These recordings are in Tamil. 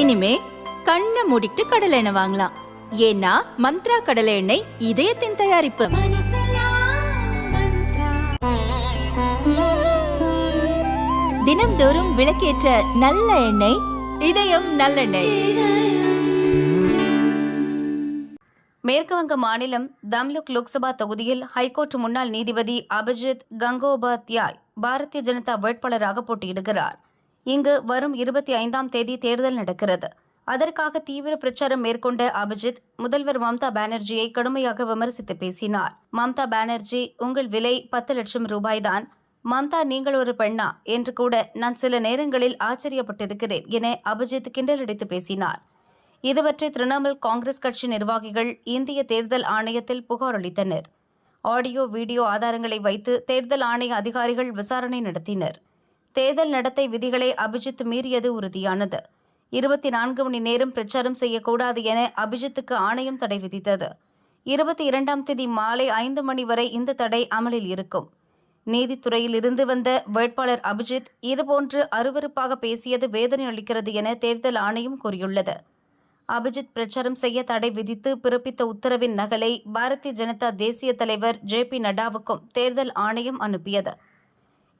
இனிமே கண்ணை மூடிட்டு கடலை எண்ணெய் வாங்கலாம். ஏன்னா மந்த்ரா கடலை எண்ணெய் இதயத்தின் தயாரிப்பு. தினம்தோறும் விளக்கேற்ற நல்ல எண்ணெய் இதயம் நல்லெண்ணெய். மேற்குவங்க மாநிலம் தம்லுக் லோக்சபா தொகுதியில் ஹைகோர்ட் முன்னாள் நீதிபதி அபிஜித் கங்கோபாத்யாய் பாரதிய ஜனதா வேட்பாளராக போட்டியிடுகிறார். இங்கு வரும் இருபத்தி ஐந்தாம் தேதி தேர்தல் நடக்கிறது. அதற்காக தீவிர பிரச்சாரம் மேற்கொண்ட அபிஜித் முதல்வர் மம்தா பானர்ஜியை கடுமையாக விமர்சித்து பேசினார். மம்தா பானர்ஜி உங்கள் விலை பத்து லட்சம் ரூபாய்தான். மம்தா நீங்கள் ஒரு பெண்ணா என்று கூட நான் சில நேரங்களில் ஆச்சரியப்பட்டிருக்கிறேன் என அபிஜித் கிண்டலடித்து பேசினார். இது பற்றி திரிணாமுல் காங்கிரஸ் கட்சி நிர்வாகிகள் இந்திய தேர்தல் ஆணையத்தில் புகார் அளித்தனர். ஆடியோ வீடியோ ஆதாரங்களை வைத்து தேர்தல் ஆணைய அதிகாரிகள் விசாரணை நடத்தினர். தேர்தல் நடத்தை விதிகளை அபிஜித் மீறியது உறுதியானது. இருபத்தி நான்கு மணி நேரம் பிரச்சாரம் செய்யக்கூடாது என அபிஜித்துக்கு ஆணையம் தடை விதித்தது. இருபத்தி இரண்டாம் தேதி மாலை ஐந்து மணி வரை இந்த தடை அமலில் இருக்கும். நீதித்துறையில் இருந்து வந்த வேட்பாளர் அபிஜித் இதுபோன்று அருவருப்பாக பேசியது வேதனை அளிக்கிறது என தேர்தல் ஆணையம் கூறியுள்ளது. அபிஜித் பிரச்சாரம் செய்ய தடை விதித்து பிறப்பித்த உத்தரவின் நகலை பாரதிய ஜனதா தேசிய தலைவர் ஜே பி நட்டாவுக்கும் தேர்தல் ஆணையம் அனுப்பியது.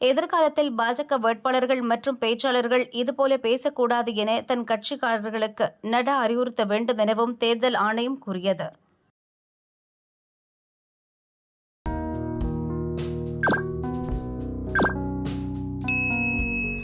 எதிர்காலத்தில் பாஜக வேட்பாளர்கள் மற்றும் பேச்சாளர்கள் இதுபோல பேசக்கூடாது என தன் கட்சிக்காரர்களுக்கு நட அறிவுறுத்த வேண்டும் எனவும் தேர்தல் ஆணையம் கூறியது.